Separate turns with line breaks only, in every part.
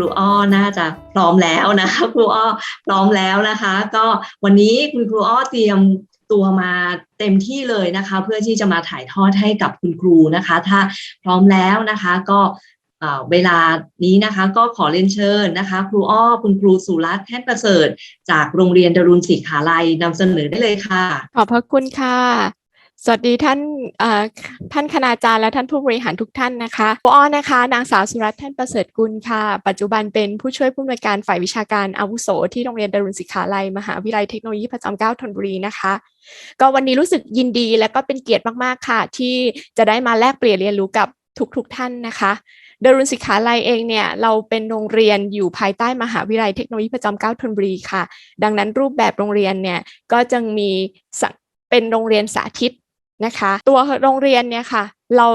รูอ้อน่าจะพร้อมแล้วนะคะครูอ้อพร้อมแล้วนะคะ ก็วันนี้คุณครูอ้อเตรียมตัวมาเต็มที่เลยนะคะ เพื่อที่จะมาถ่ายทอดให้กับคุณครูนะคะ ถ้าพร้อมแล้วนะคะก็เวลานี้นะคะก็ขอเรียนเชิญนะคะ ครูอ้อคุณครูสุรัตน์แท่นประเสริฐ จากโรงเรียนดรุณศิขาลัยนำเสนอได้เลยค่ะ
ขอบพระคุณค่ะ สวัสดีท่านท่านคณาจารย์และท่านผู้บริหารทุกท่านนะคะครูอ้อนะคะ นางสาวสุรัตน์ท่นประเสริฐกุลค่ะ ปัจจุบันเป็นผู้ช่วยผู้อำนวยการฝ่ายวิชาการอาวุโส ที่โรงเรียนดารุณศิขาลัย มหาวิทยาลัยเทคโนโลยีพระจอมเกล้าธนบุรีนะคะ ก็วันนี้รู้สึกยินดีและก็เป็นเกียรติมากๆค่ะ ที่จะได้มาแลกเปลี่ยนเรียนรู้กับทุกๆท่านนะคะดารุณศิขาลัยเองเนี่ยเราเป็นโรงเรียนอยู่ภายใต้มหาวิทยาลัยเทคโนโลยีพระจอมเกล้าธนบุรีค่ะ ดังนั้นรูปแบบโรงเรียนเนี่ยก็จะมีเป็นโรงเรียนสาธิต นะคะ ตัวโรงเรียนเนี่ยค่ะ เรา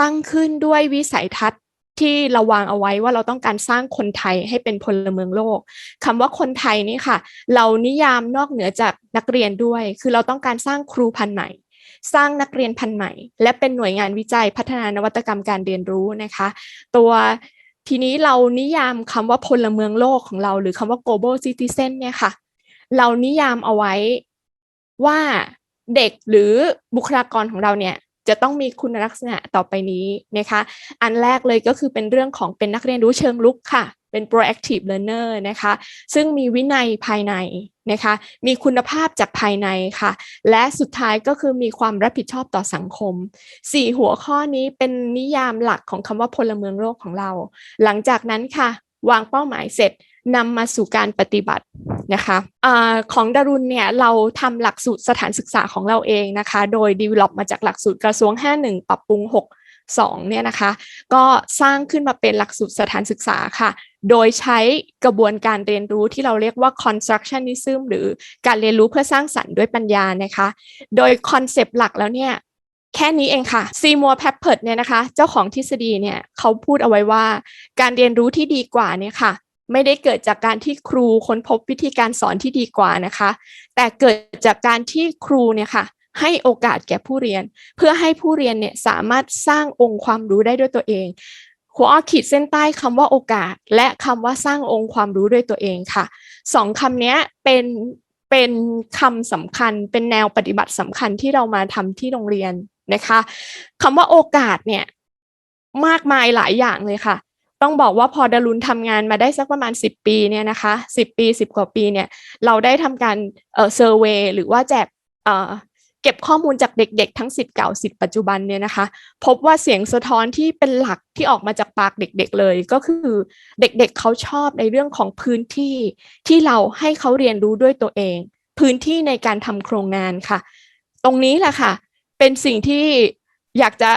ตั้งขึ้นด้วยวิสัยทัศน์ที่เราวางเอาไว้ว่าเราต้องการสร้างคนไทยให้เป็นพลเมืองโลกคำว่าคนไทยนี่ค่ะ เรานิยามนอกเหนือจากนักเรียนด้วย คือเราต้องการสร้างครูพันใหม่ สร้างนักเรียนพันใหม่ และเป็นหน่วยงานวิจัยพัฒนานวัตกรรมการเรียนรู้นะคะ ตัวทีนี้เรานิยามคำว่าพลเมืองโลกของเรา หรือคำว่า global citizen เนี่ยค่ะ เรานิยามเอาไว้ว่า เด็กหรือบุคลากรของเราเนี่ยจะต้องมีคุณลักษณะต่อไปนี้นะคะ อันแรกเลยก็คือเป็นเรื่องของเป็นนักเรียนรู้เชิงลุกค่ะ เป็น proactive learner นะคะ ซึ่งมีวินัยภายในนะคะ มีคุณภาพจากภายในค่ะ และสุดท้ายก็คือมีความรับผิดชอบต่อสังคมสี่หัวข้อนี้เป็นนิยามหลักของคำว่าพลเมืองโลกของเรา หลังจากนั้นค่ะ วางเป้าหมายเสร็จ นำมาสู่การปฏิบัตินะคะอาของดารุณเนี่ยเราทำหลักสูตรสถานศึกษาของเราเองนะคะ โดย develop มาจากหลักสูตรกระทรวง 51 ปรับปรุง 62 เนี่ยนะคะ ก็สร้างขึ้นมาเป็นหลักสูตรสถานศึกษาค่ะ โดยใช้กระบวนการเรียนรู้ที่เราเรียกว่า constructionism หรือการเรียนรู้เพื่อสร้างสรรค์ด้วยปัญญานะคะ โดยคอนเซปต์หลักแล้วเนี่ยแค่นี้เองค่ะซีมัวแพปเพิร์ดเนี่ยนะคะ เจ้าของทฤษฎีเนี่ยเขาพูดเอาไว้ว่า การเรียนรู้ที่ดีกว่าเนี่ยค่ะ ไม่ได้เกิดจากการที่ครูค้นพบวิธีการสอนที่ดีกว่านะคะ แต่เกิดจากการที่ครูเนี่ยค่ะให้โอกาสแก่ผู้เรียน เพื่อให้ผู้เรียนเนี่ยสามารถสร้างองค์ความรู้ได้ด้วยตัวเองครูอ้อขีดเส้นใต้คำว่าโอกาส และคำว่าสร้างองค์ความรู้ด้วยตัวเองค่ะสองคำนี้เป็นเป็นคำสำคัญเป็นแนวปฏิบัติสำคัญที่เรามาทำที่โรงเรียนนะคะคำว่าโอกาสเนี่ยมากมายหลายอย่างเลยค่ะ ต้องบอกว่าพอดารุณทำงานมาได้สักประมาณ 10 ปีเนี่ยนะคะ10 ปี 10 กว่าปีเนี่ยเราได้ทำการเอ่อเซอร์เวยหรือว่าแจกเอ่อเก็บข้อมูลจากเด็กๆ ทั้งสิทธิ์เก่าสิทธิ์ปัจจุบันเนี่ยนะคะ พบว่าเสียงสะท้อนที่เป็นหลักที่ออกมาจากปากเด็กๆ เลย ก็คือเด็กๆเเขาชอบในเรื่องของพื้นที่ที่เราให้เขาเรียนรู้ด้วยตัวเอง พื้นที่ในการทำโครงงานค่ะ ตรงนี้แหละค่ะ เป็นสิ่งที่อยากจะ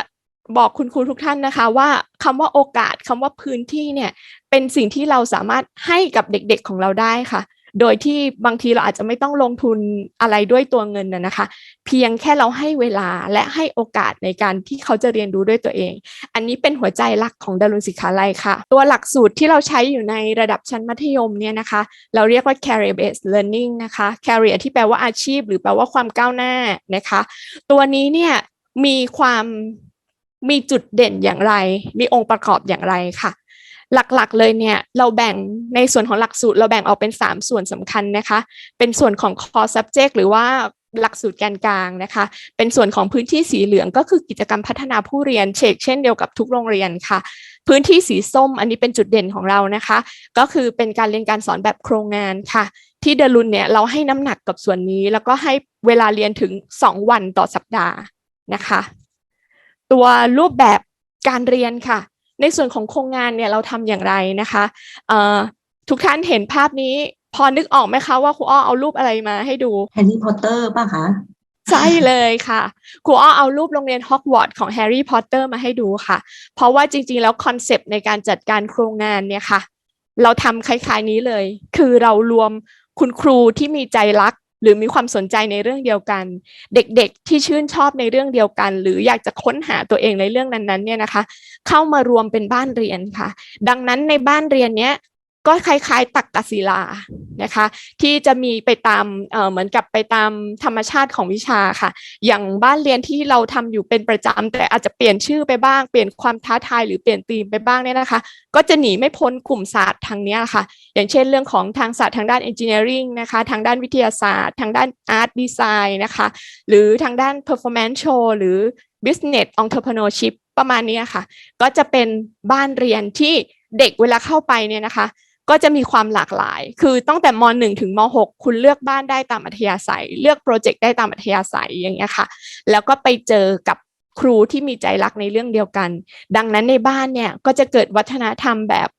บอกคุณครูทุกท่านนะคะ ว่าคำว่าโอกาสคำว่าพื้นที่เนี่ยเป็นสิ่งที่เราสามารถให้กับเด็กๆของเราได้ค่ะ โดยที่บางทีเราอาจจะไม่ต้องลงทุนอะไรด้วยตัวเงินนะนะคะ เพียงแค่เราให้เวลาและให้โอกาสในการที่เขาจะเรียนรู้ด้วยตัวเอง อันนี้เป็นหัวใจหลักของดารุณศิขาลัยค่ะ ตัวหลักสูตรที่เราใช้อยู่ในระดับชั้นมัธยมเนี่ยนะคะ เราเรียกว่า career based learning นะคะ career ที่แปลว่าอาชีพ หรือแปลว่าความก้าวหน้านะคะ ตัวนี้เนี่ยมีความ มีจุดเด่นอย่างไร มีองค์ประกอบอย่างไรค่ะ หลักๆเลยเนี่ยเราแบ่งในส่วนของหลักสูตร เราแบ่งออกเป็น 3 ส่วนสำคัญนะคะ เป็นส่วนของ core subject หรือว่าหลักสูตรแกนกลางนะคะ เป็นส่วนของพื้นที่สีเหลืองก็คือกิจกรรมพัฒนาผู้เรียนเชกเช่นเดียวกับทุกโรงเรียนค่ะ พื้นที่สีส้มอันนี้เป็นจุดเด่นของเรานะคะ ก็คือเป็นการเรียนการสอนแบบโครงงานค่ะ ที่เดลุนเนี่ยเราให้น้ำหนักกับส่วนนี้ แล้วก็ให้เวลาเรียนถึง 2 วันต่อสัปดาห์นะคะ ตัวรูปแบบการเรียนค่ะ ในส่วนของโครงงานเนี่ยเราทำอย่างไรนะคะทุกท่านเห็นภาพนี้พอนึกออกไหมคะว่าครูอ้อเอารูปอะไรมาให้ดู
แฮร์รี่พอตเตอร์ป่ะคะ
ใช่เลยค่ะครูอ้อเอารูปโรงเรียนฮอกวอตส์ของแฮร์รี่พอตเตอร์มาให้ดูค่ะ เพราะว่าจริงๆ แล้วคอนเซปต์ในการจัดการโครงงานเนี่ยค่ะ เราทำคล้ายๆนี้เลย คือเรารวมคุณครูที่มีใจรัก หรือมีความสนใจในเรื่องเดียวกัน เด็กๆที่ชื่นชอบในเรื่องเดียวกัน หรืออยากจะค้นหาตัวเองในเรื่องนั้นๆเนี่ยนะคะ เข้ามารวมเป็นบ้านเรียนค่ะ ดังนั้นในบ้านเรียนเนี้ย ก็คล้ายๆ ตักกศิลานะคะ ที่จะมีไปตามเหมือนกับไปตามธรรมชาติของวิชาค่ะ อย่างบ้านเรียนที่เราทำอยู่เป็นประจำแต่อาจจะเปลี่ยนชื่อไปบ้างเปลี่ยนความท้าทายหรือเปลี่ยนธีมไปบ้างเนี่ยนะคะ ก็จะหนีไม่พ้นกลุ่มศาสตร์ทางนี้ค่ะ อย่างเช่นเรื่องของทางศาสตร์ทางด้าน engineering นะคะทางด้านวิทยาศาสตร์ ทางด้าน art design นะคะหรือทางด้าน performance show หรือ business entrepreneurship ประมาณนี้ค่ะ ก็จะเป็นบ้านเรียนที่เด็กเวลาเข้าไปเนี่ยนะคะ ก็จะมีความหลากหลาย คือตั้งแต่ม .1 ถึงม .6 คุณเลือกบ้านได้ตามอัธยาศัย เลือกโปรเจกต์ได้ตามอัธยาศัยอย่างเงี้ยค่ะ แล้วก็ไปเจอกับครูที่มีใจรักในเรื่องเดียวกัน ดังนั้นในบ้านเนี่ยก็จะเกิดวัฒนธรรมแบบ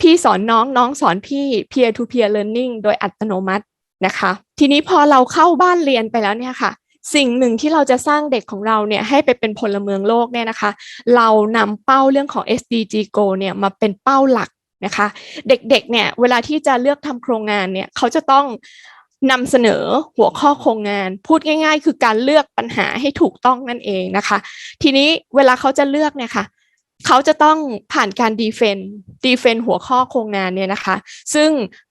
พี่สอนน้องน้องสอนพี่ peer to peer learning โดยอัตโนมัตินะคะ ทีนี้พอเราเข้าบ้านเรียนไปแล้วเนี่ยค่ะ สิ่งหนึ่งที่เราจะสร้างเด็กของเราเนี่ยให้ไปเป็นพลเมืองโลกเนี่ยนะคะ เรานำเป้าเรื่องของ SDG Go เนี่ยมาเป็นเป้าหลัก นะคะ เด็กๆเนี่ยเวลาที่จะเลือกทำโครงงานเนี่ยเขาจะต้องนำเสนอหัวข้อโครงงาน พูดง่าย ๆ คือการเลือกปัญหาให้ถูกต้องนั่นเองนะคะ ทีนี้เวลาเขาจะเลือกเนี่ยค่ะเขาจะต้องผ่านการดีเฟนดีเฟนหัวข้อโครงงานเนี่ยนะคะ ซึ่ง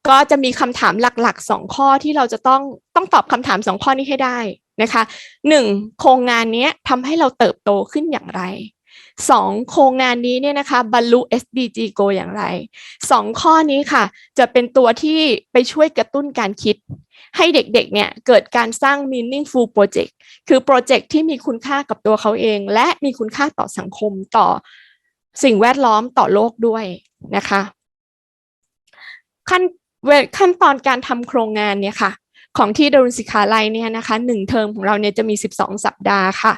ก็จะมีคำถามหลักๆ 2 ข้อที่เราจะต้องต้องตอบคำถาม 2 ข้อนี้ให้ได้นะคะหนึ่งโครงงานนี้ทำให้เราเติบโตขึ้นอย่างไร สองโครงงานนี้เนี่ยนะคะบรรลุ SDG Go อย่างไรสองข้อนี้ค่ะ จะเป็นตัวที่ไปช่วยกระตุ้นการคิด ให้เด็กๆเนี่ยเกิดการสร้าง meaningful project คือโปรเจกต์ที่มีคุณค่ากับตัวเขาเอง และมีคุณค่าต่อสังคมต่อสิ่งแวดล้อมต่อโลกด้วยนะคะ ขั้นเวขั้นตอนการทำโครงงานเนี่ยค่ะ ของที่ดรุณสิกขาลัยเนี่ยนะคะหนึ่งเทอมของเราเนี่ยจะมี 12 สัปดาห์ค่ะ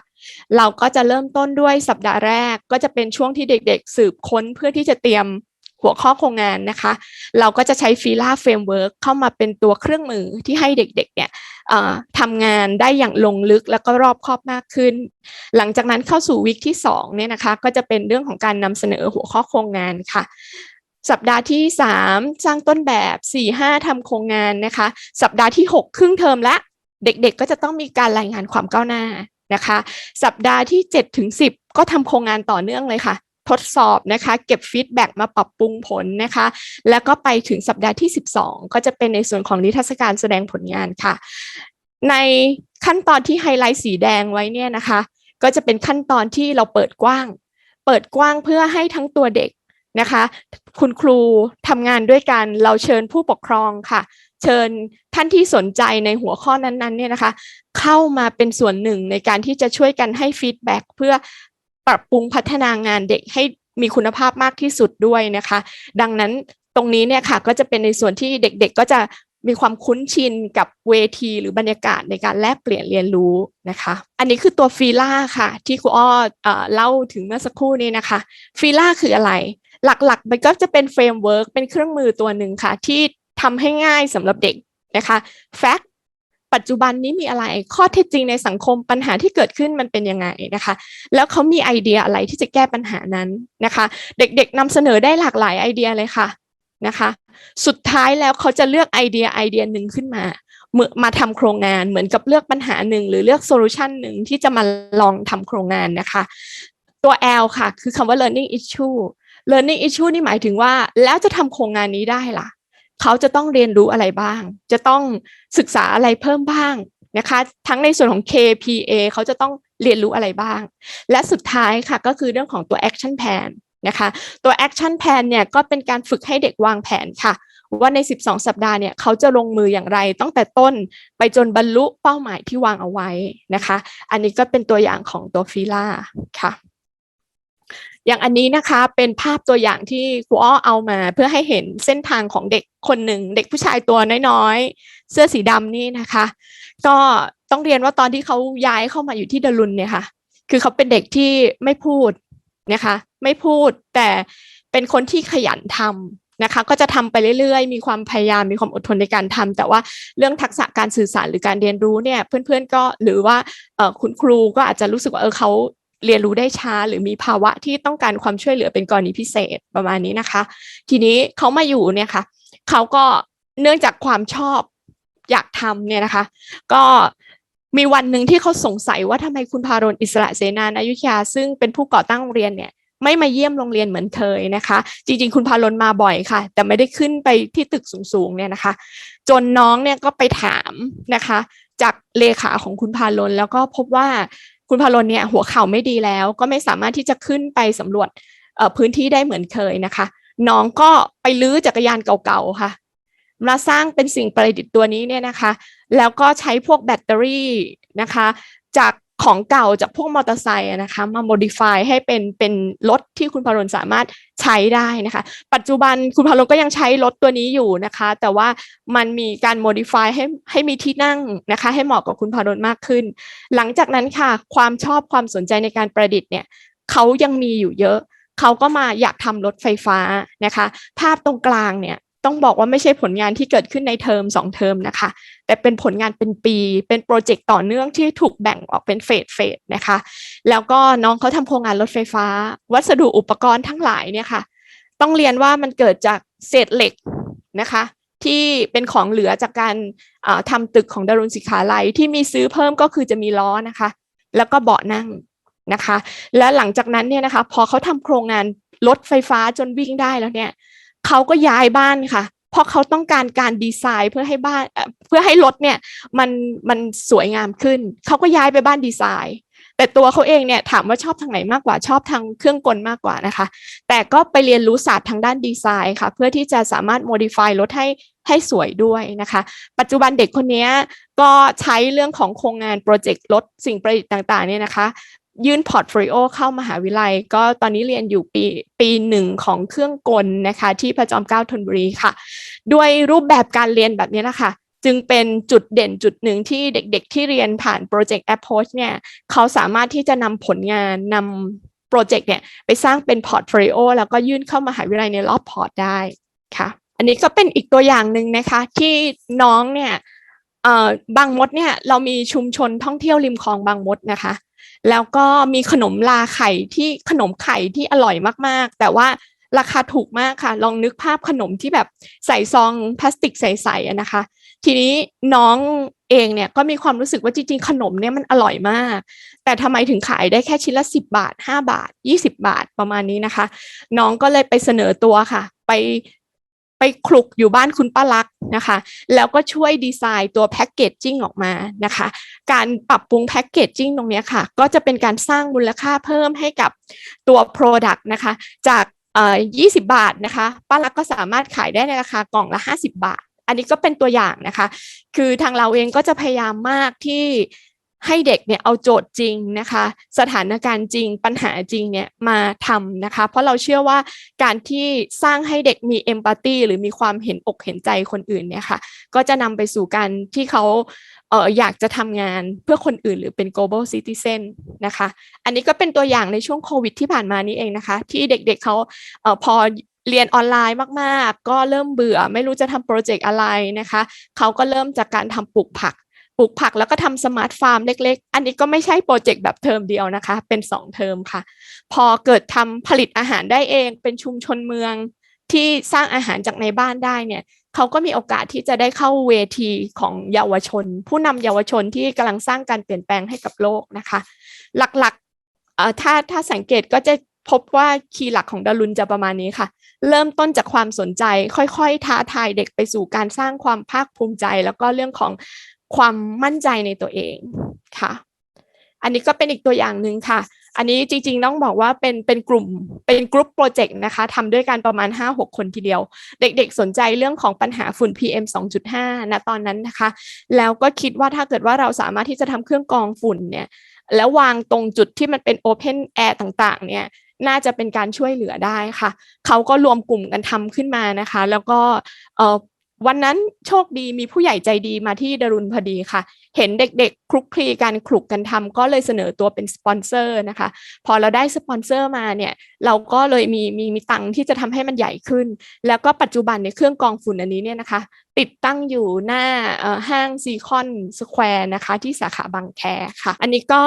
เราก็จะเริ่มต้นด้วยสัปดาห์แรกก็จะเป็นช่วงที่เด็กๆ สืบค้นเพื่อที่จะเตรียมหัวข้อโครงงานนะคะ เราก็จะใช้ฟีล่าเฟรมเวิร์กเข้ามาเป็นตัวเครื่องมือที่ให้เด็กๆเนี่ยทำงานได้อย่างลงลึกแล้วก็รอบคอบมากขึ้น หลังจากนั้นเข้าสู่วิกที่2เนี่ยนะคะ ก็จะเป็นเรื่องของการนำเสนอหัวข้อโครงงานค่ะสัปดาห์ที่ 3 สร้างต้นแบบ 4 5ทำโครงงานนะคะ สัปดาห์ที่ 6 ครึ่งเทอมและ เด็กๆ ก็จะต้องมีการรายงานความก้าวหน้า นะคะ สัปดาห์ที่7ถึง10 ก็ทำโครงงานต่อเนื่องเลยค่ะ ทดสอบนะคะ เก็บฟีดแบ็กมาปรับปรุงผลนะคะ แล้วก็ไปถึงสัปดาห์ที่ 12 ก็จะเป็นในส่วนของนิทรรศการแสดงผลงานค่ะ ในขั้นตอนที่ไฮไลท์สีแดงไว้เนี่ยนะคะ ก็จะเป็นขั้นตอนที่เราเปิดกว้าง เปิดกว้างเพื่อให้ทั้งตัวเด็กนะคะ คุณครูทำงานด้วยกัน เราเชิญผู้ปกครองค่ะ เชิญท่านที่สนใจในหัวข้อนั้นๆเนี่ยนะคะ เข้ามาเป็นส่วนหนึ่งในการที่จะช่วยกันให้ฟีดแบ็กเพื่อปรับปรุงพัฒนางานเด็กให้มีคุณภาพมากที่สุดด้วยนะคะ ดังนั้นตรงนี้เนี่ยค่ะก็จะเป็นในส่วนที่เด็กๆ ก็จะมีความคุ้นชินกับเวทีหรือบรรยากาศในการแลกเปลี่ยนเรียนรู้นะคะ อันนี้คือตัวฟีล่าค่ะ ที่ครูอ้อเล่าถึงเมื่อสักครู่นี้นะคะฟีล่าคืออะไร หลักๆ มันก็จะเป็นเฟรมเวิร์กเป็นเครื่องมือตัวหนึ่งค่ะ ที่ ทำให้ง่ายสำหรับเด็กนะคะแฟกต์ปัจจุบันนี้มีอะไรข้อเท็จจริงในสังคมปัญหาที่เกิดขึ้นมันเป็นยังไงนะคะ แล้วเขามีไอเดียอะไรที่จะแก้ปัญหานั้นนะคะ เด็กๆนำเสนอได้หลากหลายไอเดียเลยค่ะนะคะ สุดท้ายแล้วเขาจะเลือกไอเดียไอเดียหนึ่งขึ้นมาเมื่อมาทำโครงงานเหมือนกับเลือกปัญหาหนึ่งหรือเลือกโซลูชันหนึ่งที่จะมาลองทำโครงงานนะคะ ตัว L ค่ะ คือคำว่า learning issue learning issue นี่หมายถึงว่าแล้วจะทำโครงงานนี้ได้ล่ะ เขาจะต้องเรียนรู้อะไรบ้าง จะต้องศึกษาอะไรเพิ่มบ้างนะคะ ทั้งในส่วนของ KPA เขาจะต้องเรียนรู้อะไรบ้าง และสุดท้ายค่ะก็คือเรื่องของตัว action plan นะคะตัว action plan เนี่ยก็เป็นการฝึกให้เด็กวางแผนค่ะว่าใน 12 สัปดาห์เนี่ยเขาจะลงมืออย่างไรตั้งแต่ต้นไปจนบรรลุเป้าหมายที่วางเอาไว้นะคะ อันนี้ก็เป็นตัวอย่างของตัวฟีล่าค่ะ อย่างอันนี้นะคะเป็นภาพตัวอย่างที่ครูอ้อเอามาเพื่อให้เห็นเส้นทางของเด็กคนหนึ่ง เด็กผู้ชายตัวน้อยๆ เสื้อสีดำนี่นะคะ ก็ต้องเรียนว่าตอนที่เขาย้ายเข้ามาอยู่ที่ดารุนเนี่ยค่ะ คือเขาเป็นเด็กที่ไม่พูดนะคะ ไม่พูดแต่เป็นคนที่ขยันทำนะคะ ก็จะทำไปเรื่อยๆ มีความพยายามมีความอดทนในการทำแต่ว่าเรื่องทักษะการสื่อสารหรือการเรียนรู้เนี่ยเพื่อนๆก็หรือว่าคุณครูก็อาจจะรู้สึกว่าเออเขา เรียนรู้ได้ช้า หรือมีภาวะที่ต้องการความช่วยเหลือเป็นกรณีพิเศษประมาณนี้นะคะ ทีนี้เขามาอยู่เนี่ยค่ะเขาก็เนื่องจากความชอบอยากทำเนี่ยนะคะ ก็มีวันหนึ่งที่เขาสงสัยว่าทำไมคุณพารนอิสระเสนานายุทยา ซึ่งเป็นผู้ก่อตั้งโรงเรียนเนี่ยไม่มาเยี่ยมโรงเรียนเหมือนเคยนะคะ จริงๆ คุณพาลนมาบ่อยค่ะ แต่ไม่ได้ขึ้นไปที่ตึกสูงๆเนี่ยนะคะ จนน้องเนี่ยก็ไปถามนะคะ จากเลขาของคุณพาลนแล้วก็พบว่า คุณพาลนเนี่ยหัวเข่าไม่ดีแล้ว ก็ไม่สามารถที่จะขึ้นไปสำรวจพื้นที่ได้เหมือนเคยนะคะ น้องก็ไปลื้อจักรยานเก่าๆค่ะมาสร้างเป็นสิ่งประดิษฐ์ตัวนี้เนี่ยนะคะ แล้วก็ใช้พวกแบตเตอรี่นะคะ จาก ของเก่าจากพวกมอเตอร์ไซค์นะคะมา modify ให้เป็นเป็นรถที่คุณพารนสามารถใช้ได้นะคะ ปัจจุบันคุณพารนก็ยังใช้รถตัวนี้อยู่นะคะ แต่ว่ามันมีการ modify ให้ให้มีที่นั่งนะคะ ให้เหมาะกับคุณพารนมากขึ้น หลังจากนั้นค่ะความชอบความสนใจในการประดิษฐ์เนี่ยเขายังมีอยู่เยอะเขาก็มาอยากทำรถไฟฟ้านะคะ ภาพตรงกลางเนี่ย ต้องบอกว่าไม่ใช่ผลงานที่เกิดขึ้นในเทอมสองเทอมนะคะ แต่เป็นผลงานเป็นปี เป็นโปรเจกต์ต่อเนื่องที่ถูกแบ่งออกเป็นเฟสเฟสนะคะ แล้วก็น้องเขาทำโครงงานรถไฟฟ้า วัสดุอุปกรณ์ทั้งหลายเนี่ยค่ะ ต้องเรียนว่ามันเกิดจากเศษเหล็กนะคะ ที่เป็นของเหลือจากการอ่าทำตึกของดารุณสิขาลัยที่มีซื้อเพิ่มก็คือจะมีล้อนะคะ แล้วก็เบาะนั่งนะคะ และหลังจากนั้นเนี่ยนะคะ พอเขาทำโครงงานรถไฟฟ้าจนวิ่งได้แล้วเนี่ย เขาก็ย้ายบ้านค่ะ เพราะเขาต้องการการดีไซน์เพื่อให้บ้านเพื่อให้รถเนี่ยมันมันสวยงามขึ้น เขาก็ย้ายไปบ้านดีไซน์ แต่ตัวเขาเองเนี่ยถามว่าชอบทางไหนมากกว่าชอบทางเครื่องกลมากกว่านะคะ แต่ก็ไปเรียนรู้ศาสตร์ทางด้านดีไซน์ค่ะ เพื่อที่จะสามารถ modify รถให้ให้สวยด้วยนะคะ ปัจจุบันเด็กคนนี้ก็ใช้เรื่องของโครงงานโปรเจกต์รถสิ่งประดิษฐ์ต่างๆเนี่ยนะคะ ยื่นพอร์ตโฟลิโอเข้ามหาวิทยาลัย ก็ตอนนี้เรียนอยู่ปีปีหนึ่งของเครื่องกลนะคะ ที่พระจอมเกล้าธนบุรีค่ะ ด้วยรูปแบบการเรียนแบบนี้นะคะจึงเป็นจุดเด่นจุดหนึ่งที่เด็กๆที่เรียนผ่านโปรเจกต์ Approach เนี่ยเขาสามารถที่จะนำผลงานนำโปรเจกต์เนี่ยไปสร้างเป็นพอร์ตโฟลิโอแล้วก็ยื่นเข้ามหาวิทยาลัยในรอบพอร์ตได้ค่ะ อันนี้ก็เป็นอีกตัวอย่างหนึ่งนะคะที่น้องเนี่ยบางมดเนี่ยเรามีชุมชนท่องเที่ยวริมคลองบางมดนะคะ แล้วก็มีขนมลาไข่ที่ขนมไข่ที่อร่อยมากๆ แต่ว่าราคาถูกมากค่ะ ลองนึกภาพขนมที่แบบใส่ซองพลาสติกใสๆนะคะ ทีนี้น้องเองเนี่ยก็มีความรู้สึกว่าจริงๆ ขนมเนี่ยมันอร่อยมาก แต่ทำไมถึงขายได้แค่ชิ้นละ 10 บาท 5 บาท 20 บาทประมาณนี้นะคะ น้องก็เลยไปเสนอตัวค่ะ ไป ไปคลุกอยู่บ้านคุณป้าลักษ์นะคะ แล้วก็ช่วยดีไซน์ตัวแพ็กเกจจิ้งออกมานะคะ การปรับปรุงแพ็กเกจจิ้งตรงนี้ค่ะ ก็จะเป็นการสร้างมูลค่าเพิ่มให้กับตัว Product นะคะ จากเอ่อ20บาทนะคะ ป้าลักษ์ก็สามารถขายได้ในราคากล่องละ 50 บาท อันนี้ก็เป็นตัวอย่างนะคะ คือทางเราเองก็จะพยายามมากที่ ให้เด็กเนี่ยเอาโจทย์จริงนะคะ สถานการณ์จริงปัญหาจริงเนี่ยมาทำนะคะ เพราะเราเชื่อว่าการที่สร้างให้เด็กมีเอมพัตตีหรือมีความเห็นอกเห็นใจคนอื่นเนี่ยค่ะก็จะนำไปสู่การที่เขาเอออยากจะทำงานเพื่อคนอื่นหรือเป็น global citizen นะคะ อันนี้ก็เป็นตัวอย่างในช่วงโควิดที่ผ่านมานี้เองนะคะ ที่เด็กๆเขาเออพอเรียนออนไลน์มาก ๆ ก็เริ่มเบื่อ ไม่รู้จะทำโปรเจกต์อะไรนะคะ เขาก็เริ่มจากการทำปลูกผัก ปลูกผักแล้วก็ทำสมาร์ทฟาร์มเล็กๆ อันนี้ก็ไม่ใช่โปรเจกต์แบบเทอมเดียวนะคะ เป็น2เทอมค่ะ พอเกิดทำผลิตอาหารได้เอง เป็นชุมชนเมืองที่สร้างอาหารจากในบ้านได้เนี่ยเขาก็มีโอกาสที่จะได้เข้าเวทีของเยาวชน ผู้นำเยาวชนที่กำลังสร้างการเปลี่ยนแปลงให้กับโลกนะคะ หลักๆถ้าถ้าสังเกตก็จะพบว่าคีย์หลักของดารุณจะประมาณนี้ค่ะ เริ่มต้นจากความสนใจ ค่อยๆ ท้าทายเด็กไปสู่การสร้างความภาคภูมิใจ แล้วก็เรื่องของ ความมั่นใจในตัวเองค่ะ อันนี้ก็เป็นอีกตัวอย่างหนึ่งค่ะ อันนี้จริงๆต้องบอกว่าเป็นเป็นกลุ่มเป็นกลุ่มโปรเจกต์นะคะทำด้วยกันประมาณ 5-6 คนทีเดียว เด็กๆสนใจเรื่องของปัญหาฝุ่น PM 2.5ณตอนนั้นนะคะ แล้วก็คิดว่าถ้าเกิดว่าเราสามารถที่จะทำเครื่องกรองฝุ่นเนี่ยแล้ววางตรงจุดที่มันเป็นโอเพนแอร์ต่างๆ เนี่ยน่าจะเป็นการช่วยเหลือได้ค่ะ เขาก็รวมกลุ่มกันทำขึ้นมานะคะ แล้วก็เออ วันนั้นโชคดีมีผู้ใหญ่ใจดีมาที่ดารุณพอดีค่ะ เห็นเด็กๆ คลุกคลีกันคลุกกันทำก็เลยเสนอตัวเป็นสปอนเซอร์นะคะ พอเราได้สปอนเซอร์มาเนี่ยเราก็เลยมีมีมีตังที่จะทำให้มันใหญ่ขึ้น แล้วก็ปัจจุบันในเครื่องกองฝุ่นอันนี้เนี่ยนะคะ ติดตั้งอยู่หน้าห้างซีคอนสแควร์นะคะ ที่สาขาบางแคค่ะ อันนี้ก็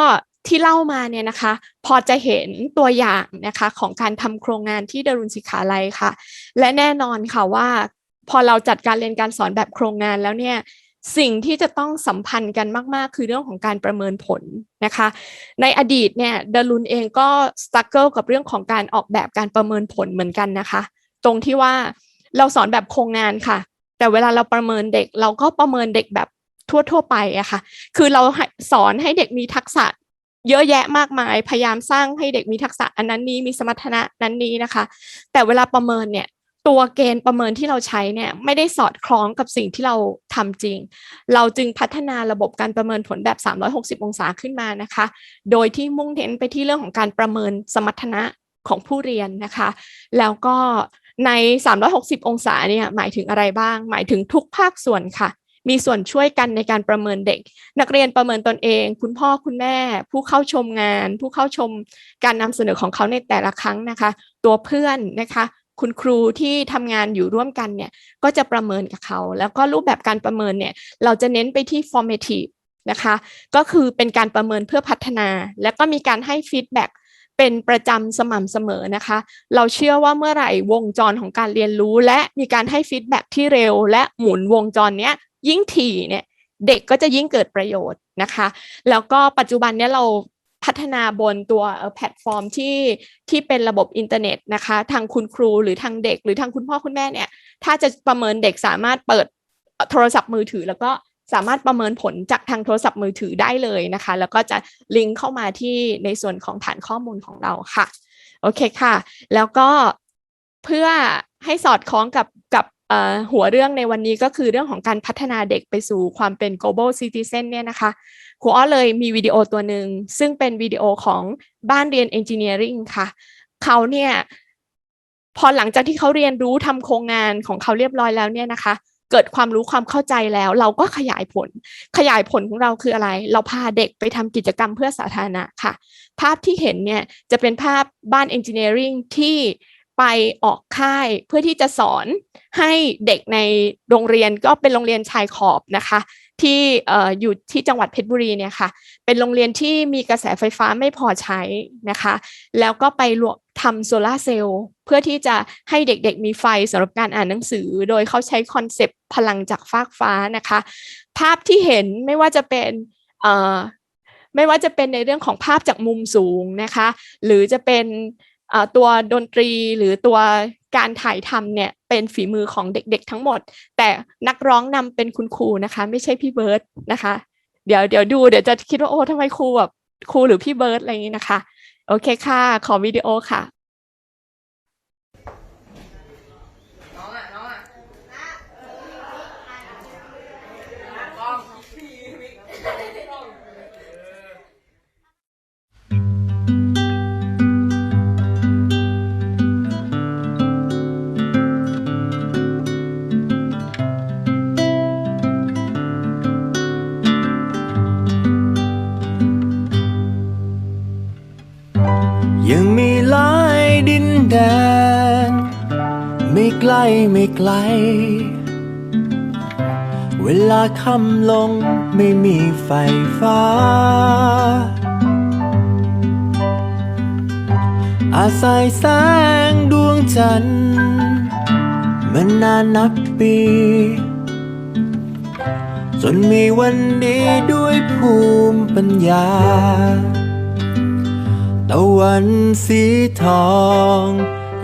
ที่เล่ามาเนี่ยนะคะ พอจะเห็นตัวอย่างนะคะของการทำโครงงานที่ดารุณสิขาลัยค่ะ และแน่นอนค่ะว่า พอเราจัดการเรียนการสอนแบบโครงงานแล้วเนี่ยสิ่งที่จะต้องสัมพันธ์กันมาก ๆ คือเรื่องของการประเมินผลนะคะ ในอดีตเนี่ยดารุนเองก็สตั๊กเกิลกับเรื่องของการออกแบบการประเมินผลเหมือนกันนะคะ ตรงที่ว่าเราสอนแบบโครงงานค่ะ แต่เวลาเราประเมินเด็ก เราก็ประเมินเด็กแบบทั่ว ๆ ไปอะค่ะ คือเราสอนให้เด็กมีทักษะเยอะแยะมากมาย พยายามสร้างให้เด็กมีทักษะอันนั้นนี้มีสมรรถนะนั้นนี้นะคะ แต่เวลาประเมินเนี่ย ตัวเกณฑ์ประเมินที่เราใช้เนี่ยไม่ได้สอดคล้องกับสิ่งที่เราทำจริง เราจึงพัฒนาระบบการประเมินผลแบบ 360 องศาขึ้นมานะคะ โดยที่มุ่งเน้นไปที่เรื่องของการประเมินสมรรถนะของผู้เรียนนะคะ แล้วก็ใน 360 องศาเนี่ยหมายถึงอะไรบ้าง หมายถึงทุกภาคส่วนค่ะ มีส่วนช่วยกันในการประเมินเด็ก นักเรียนประเมินตนเอง คุณพ่อคุณแม่ ผู้เข้าชมงาน ผู้เข้าชมการนำเสนอของเขาในแต่ละครั้งนะคะ ตัวเพื่อนนะคะ คุณครูที่ทำงานอยู่ร่วมกันเนี่ยก็จะประเมินกับเขา แล้วก็รูปแบบการประเมินเนี่ยเราจะเน้นไปที่ formative นะคะก็คือเป็นการประเมินเพื่อพัฒนา แล้วก็มีการให้ฟีดแบ็กเป็นประจำสม่ำเสมอนะคะ เราเชื่อว่าเมื่อไหร่วงจรของการเรียนรู้ และมีการให้ฟีดแบ็กที่เร็ว และหมุนวงจรเนี้ยยิ่งถี่เนี่ยเด็กก็จะยิ่งเกิดประโยชน์นะคะ แล้วก็ปัจจุบันเนี้ยเรา พัฒนาบนตัวแพลตฟอร์มที่ที่เป็นระบบอินเทอร์เน็ตนะคะทางคุณครูหรือทางเด็ก หรือทางคุณพ่อคุณแม่เนี่ยถ้าจะประเมินเด็กสามารถเปิดโทรศัพท์มือถือ แล้วก็สามารถประเมินผลจากทางโทรศัพท์มือถือได้เลยนะคะ แล้วก็จะลิงก์เข้ามาที่ในส่วนของฐานข้อมูลของเราค่ะโอเคค่ะ แล้วก็เพื่อให้สอดคล้องกับกับ หัวเรื่องในวันนี้ก็คือเรื่องของการพัฒนาเด็กไปสู่ความเป็น global citizen เนี่ยนะคะครูอ้อเลยมีวิดีโอตัวหนึ่งซึ่งเป็นวิดีโอของบ้านเรียน engineering ค่ะเขาเนี่ยพอหลังจากที่เขาเรียนรู้ทำโครงงานของเขาเรียบร้อยแล้วเนี่ยนะคะ เกิดความรู้ความเข้าใจแล้ว เราก็ขยายผล ขยายผลของเราคืออะไร เราพาเด็กไปทำกิจกรรมเพื่อสาธารณะค่ะ ภาพที่เห็นเนี่ยจะเป็นภาพบ้าน engineering ที่ ไปออกค่ายเพื่อที่จะสอนให้เด็กในโรงเรียนก็เป็นโรงเรียนชายขอบนะคะ ที่ออยู่ที่จังหวัดเพชรบุรีเนี่ยค่ะ เป็นโรงเรียนที่มีกระแสไฟฟ้าไม่พอใช้นะคะ แล้วก็ไปรวมทำโซลาร์เซลล์เพื่อที่จะให้เด็กๆมีไฟสำหรับการอ่านหนังสือ โดยเขาใช้คอนเซปต์พลังจากฟากฟ้านะคะ ภาพที่เห็นไม่ว่าจะเป็นไม่ว่าจะเป็นในเรื่องของภาพจากมุมสูงนะคะ หรือจะเป็น ตัวดนตรีหรือตัวการถ่ายทำเนี่ยเป็นฝีมือของเด็กๆทั้งหมด แต่นักร้องนำเป็นคุณครูนะคะ ไม่ใช่พี่เบิร์ตนะคะ เดี๋ยวเดี๋ยวดูเดี๋ยวจะคิดว่าโอ้ทำไมครูแบบครูหรือพี่เบิร์ตอะไรอย่างนี้นะคะ โอเคค่ะ ขอวิดีโอค่ะ
ไม่ไกล้ไม่ไกล เวลาค่ำลงไม่มีไฟฟ้า อาศัยแสงดวงจันทร์มันนานนับปี จนมีวันนี้ด้วยภูมิปัญญา ตะวันสีทอง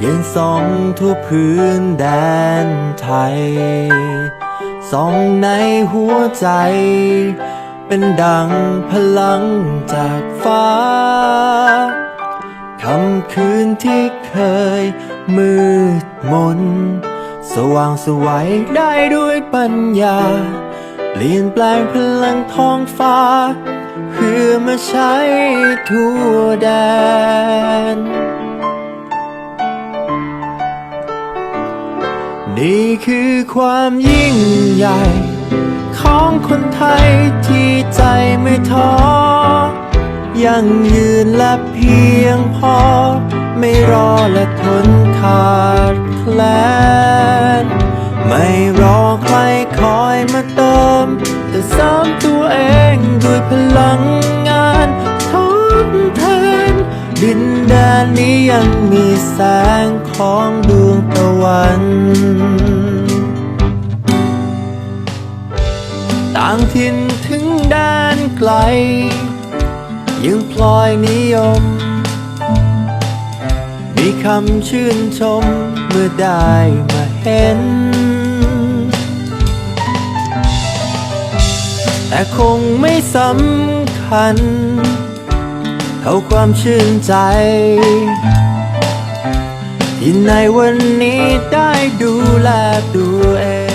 ยังส่องทั่วพื้นแดนไทยส่องในหัวใจ เป็นดังพลังจากฟ้าคำคืนที่เคยมืดมน สว่างสวัยได้ด้วยปัญญา เปลี่ยนแปลงพลังท้องฟ้า เพื่อมาใช้ทั่วแดน นี่คือความยิ่งใหญ่ ของคนไทยที่ใจไม่ท้อ ยังยืนและเพียงพอ ไม่รอและทนขาดแคลน ไม่รอใครคอยมาเติม แต่สร้างตัวเองด้วยพลังงานทดแทนดินแดนนี้ยังมีแสงของดวง ตะวัน ต่างถิ่นถึงแดนไกล ยังพลอยนิยม มีคำชื่นชมเมื่อได้มาเห็น แต่คงไม่สำคัญ เท่าความชื่นใจ ที่ในวันนี้ได้ดูแลตัวเอง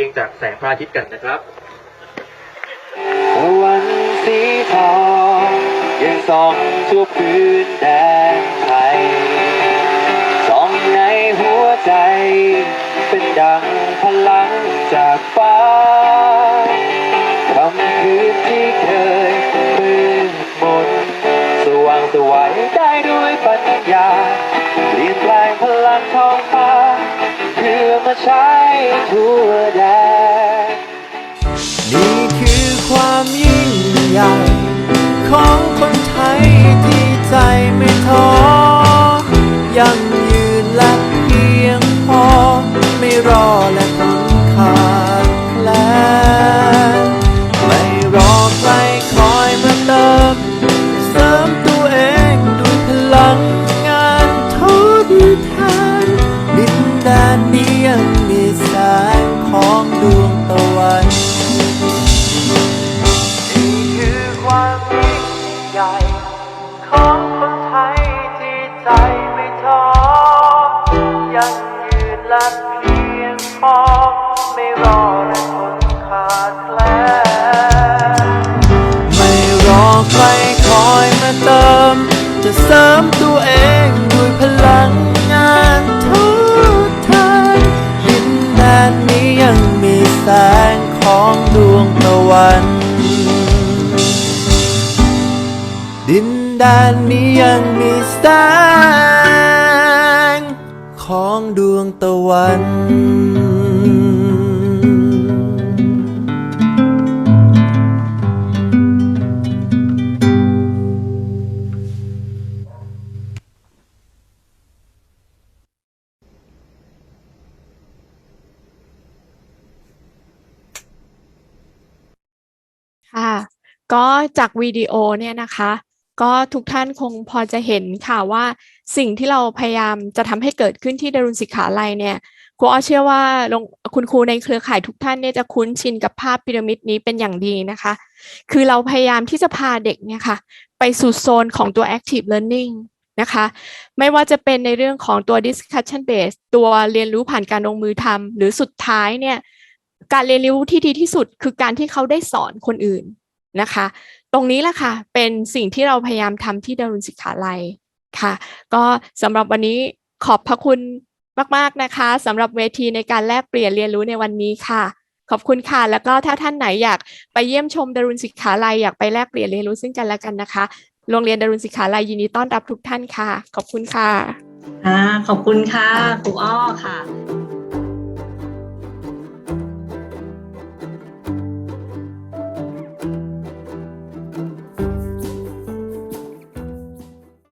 งเพลงจากแสงพระอาทิตย์กันนะครับ
วันสีทองยังส่องทั่วพื้นแดนไทยส่องในหัวใจ เป็นดังพลังจากฟ้า มาใช้ทั่วแดนนี่คือความยิ่งใหญ่ ของคนไทยที่ใจไม่ท้อยัง ดวงตะวัน ค่ะ ก็
จากวิดีโอเนี่ยนะคะ ก็ทุกท่านคงพอจะเห็นค่ะว่าสิ่งที่เราพยายามจะทำให้เกิดขึ้นที่ดารุณศิกขาลัยเนี่ยครูอ้อเชื่อว่าคุณครูในเครือข่ายทุกท่านเนี่ยจะคุ้นชินกับภาพพีระมิดนี้เป็นอย่างดีนะคะ คือเราพยายามที่จะพาเด็กเนี่ยค่ะไปสู่โซนของตัว active learning นะคะไม่ว่าจะเป็นในเรื่องของตัว discussion base ตัวเรียนรู้ผ่านการลงมือทำหรือสุดท้ายเนี่ยการเรียนรู้ที่ดีที่สุดคือการที่เขาได้สอนคนอื่นนะคะ ตรงนี้แหละค่ะ เป็นสิ่งที่เราพยายามทำที่ดารุณศิกขาลัยค่ะ ก็สำหรับวันนี้ขอบพระคุณมาก ๆ นะคะสำหรับเวทีในการแลกเปลี่ยนเรียนรู้ในวันนี้ค่ะ ขอบคุณค่ะ แล้วก็ถ้าท่านไหนอยากไปเยี่ยมชมดารุณศิกขาลัยอยากไปแลกเปลี่ยนเรียนรู้ซึ่งกันและกันนะคะ โรงเรียนดารุณศิกขาลัยยินดีต้อนรับทุกท่านค่ะ ขอบคุณค่ะ
อ่าขอบคุณค่ะครูอ้อค่ะ